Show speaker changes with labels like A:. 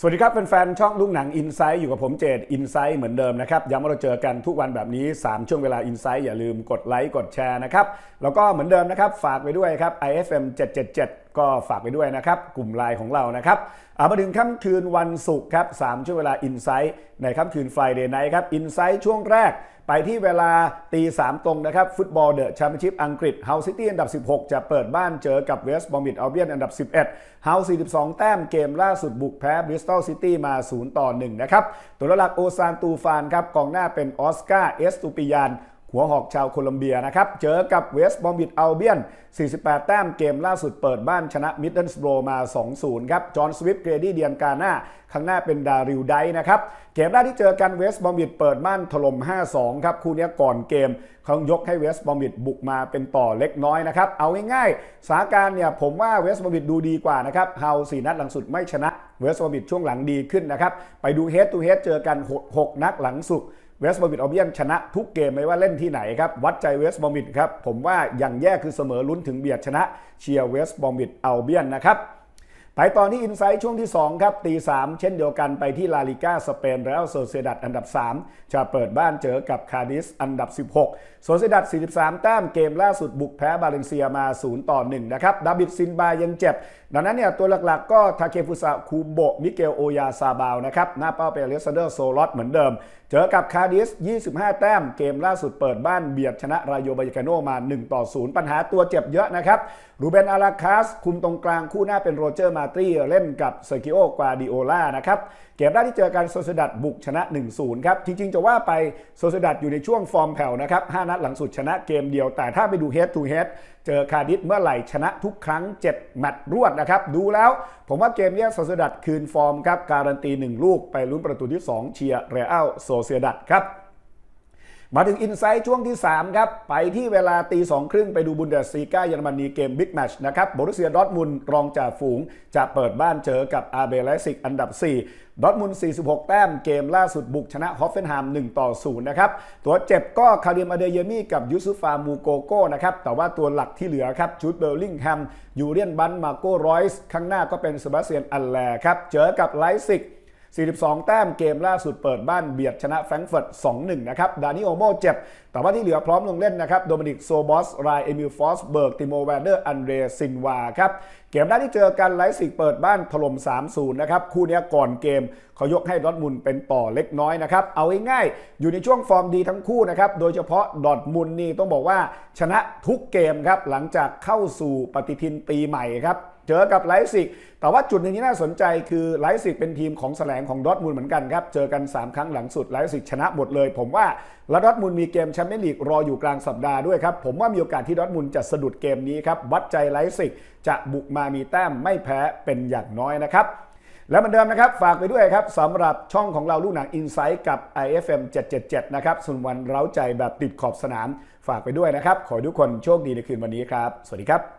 A: สวัสดีครับแฟนๆช่องลูกหนังอินไซต์อยู่กับผมเจดอินไซต์เหมือนเดิมนะครับย้ำว่าเราเจอกันทุกวันแบบนี้ 3 ช่วงเวลาอินไซต์อย่าลืมกดไลค์กดแชร์นะครับ แล้วก็เหมือนเดิมนะครับ ฝากไปด้วยครับ IFM 777 ก็ฝากไปด้วยนะครับ กลุ่มไลน์ของเรานะครับเอามาถึงค่ำคืนวันศุกร์ครับ3ช่วงเวลาอินไซต์ในค่ำคืน Friday Night ครับอินไซต์ช่วงแรก ไปที่เวลาตีสามตรงนะครับ ฟุตบอลเดอะแชมเปี้ยนชิพอังกฤษเฮาซิตี้อันดับ 16 จะเปิดบ้านเจอกับเวสต์บอมบิดอัลเบียนอันดับ 11เฮา42 แต้มเกมล่าสุดบุกแพ้บริสตอลซิตี้มา 0 ต่อ 1 นะครับ ตัวหลักโอซานตูฟานครับกองหน้าเป็นออสการ์เอสตูปิยาน หัวหอกชาวโคลอมเบียนะครับ เจอกับเวสต์บอมบิดอัลเบียน 48 แต้มเกมล่าสุดเปิดบ้านชนะมิดเดิลสโบรมา 2-0 ครับ จอห์นสวิฟต์เกรดี้เดียนกาหน่าข้างหน้าเป็นดาริวไดนะครับ เกมแรกที่เจอกันเวสต์บอมบิดเปิดบ้านถล่ม 5-2 ครับ คู่นี้ก่อนเกมเขายกให้เวสต์บอมบิดบุกมาเป็นต่อเล็กน้อยนะครับ เอาง่ายๆสถานการณ์เนี่ยผมว่าเวสต์บอมบิดดูดีกว่านะครับเฮาสี่นัดหลังสุดไม่ชนะเวสต์บอมบิดช่วงหลังดีขึ้นนะครับไปดูเฮดทูเฮดเจอกันหกนัดหลังสุด เวสต์บอมบิดอัลเบียนชนะทุกเกมไม่ว่าเล่นที่ไหนครับ วัดใจเวสต์บอมบิดครับ ผมว่าอย่างแย่คือเสมอลุ้นถึงเบียดชนะเชียร์เวสต์บอมบิดอัลเบียนนะครับ ไปตอนที่อินไซต์ช่วงที่ 2 ครับตี3เช่นเดียวกันไปที่ลาลิก้าสเปนแล้วโซเซดัดอันดับ 3 จะเปิดบ้านเจอกับคาดิสอันดับ 16 โซเซดัด43 แต้มเกมล่าสุดบุกแพ้บาเลนเซียมา 0 ต่อ 1 นะครับดาบิดซินบายังเจ็บ ดังนั้นเนี่ยตัวหลักๆก็ทาเคฟุสะคูโบมิเกลโอยาซาบาวนะครับหน้าเป้าเป็นเลสเดอร์โซลอตเหมือนเดิม เจอกับคาดิส25 แต้มเกมล่าสุดเปิดบ้านเบียดชนะรายโยบายกาโนมา1ต่อ0ปัญหาตัวเจ็บเยอะนะครับรูเบนอาราคาสคุมตรงกลางคู่หน้าเป็นโรเจอร์มาตรีเล่นกับเซอร์กิโอกวาดิโอลานะครับเกมแรกที่เจอกันโซเซดัดบุกชนะ 1-0 ครับ จริง ๆ จะว่าไปโซเซดัดอยู่ในช่วงฟอร์มแผ่วนะครับ 5 นัดหลังสุดชนะเกมเดียว แต่ถ้าไปดู head to head เจอคาดิสเมื่อไหร่ชนะทุกครั้ง 7 แมตช์รวดนะครับ ดูแล้วผมว่าเกมนี้โซเซดัดคืนฟอร์มครับ การันตี 1 ลูกไปลุ้นประตูที่ 2 เชียร์เรอัลโซเซดัดครับ มาถึงอินไซต์ช่วงที่ 3 ครับ ไปที่เวลาตีสองครึ่งไปดูบุนเดสซีกาเยอรมนีเกมบิ๊กแมชนะครับบรุเซียดอร์ทมุนรองจ่าฝูง จะเปิดบ้านเจอกับอาเบเลสิกอันดับ 4 ดอทมุน46 แต้มเกมล่าสุดบุกชนะฮอฟเฟนไฮม์1ต่อ0นะครับตัวเจ็บก็คาริมอเดเยมี่กับยูซุฟามูโกโก้นะครับแต่ว่าตัวหลักที่เหลือครับจูดเบลลิงแฮมยูเรียนบันมาโกรอยส์ข้างหน้าก็เป็นเซบาสเตียนอัลแลครับเจอกับไลซิก 42 แต้มเกมล่าสุดเปิดบ้านเบียดชนะแฟรงก์เฟิร์ต 2-1 นะครับ ดานิโอโมเจ็บ แต่ว่าที่เหลือพร้อมลงเล่นนะครับ โดมินิกโซบอส รายเอมิลฟอสเบิร์ก ติโมแวนเดอร์ อันเดรซินวาครับ เกมแรกที่เจอกันไลซิกเปิดบ้านถล่ม 3-0 นะครับ คู่นี้ก่อนเกมเขายกให้ดอทมุนเป็นต่อเล็กน้อยนะครับ เอาง่ายๆอยู่ในช่วงฟอร์มดีทั้งคู่นะครับ โดยเฉพาะดอทมุนนี่ต้องบอกว่าชนะทุกเกมครับ หลังจากเข้าสู่ปฏิทินปีใหม่ครับ เจอกับไลฟ์ซิก แต่ว่าจุดหนึ่งที่น่าสนใจคือไลฟ์ซิกเป็นทีมของแสลงของดอทมูลเหมือนกันครับ เจอกัน 3 ครั้งหลังสุดไลฟ์ซิกชนะหมดเลย ผมว่าและดอทมูลมีเกมแชมเปี้ยนลีกรออยู่กลางสัปดาห์ด้วยครับ ผมว่ามีโอกาสที่ดอทมูลจะสะดุดเกมนี้ครับวัดใจไลฟ์ซิกจะบุกมามีแต้มไม่แพ้เป็นอย่างน้อยนะครับแล้วเหมือนเดิมนะครับ ฝากไปด้วยครับสำหรับช่องของเราลูกหนัง Insight กับ IFM 777 นะครับส่วนวันเร้าใจแบบติดขอบสนาม ฝากไปด้วยนะครับ ขอให้ทุกคนโชคดีในคืนวันนี้ครับ สวัสดีครับ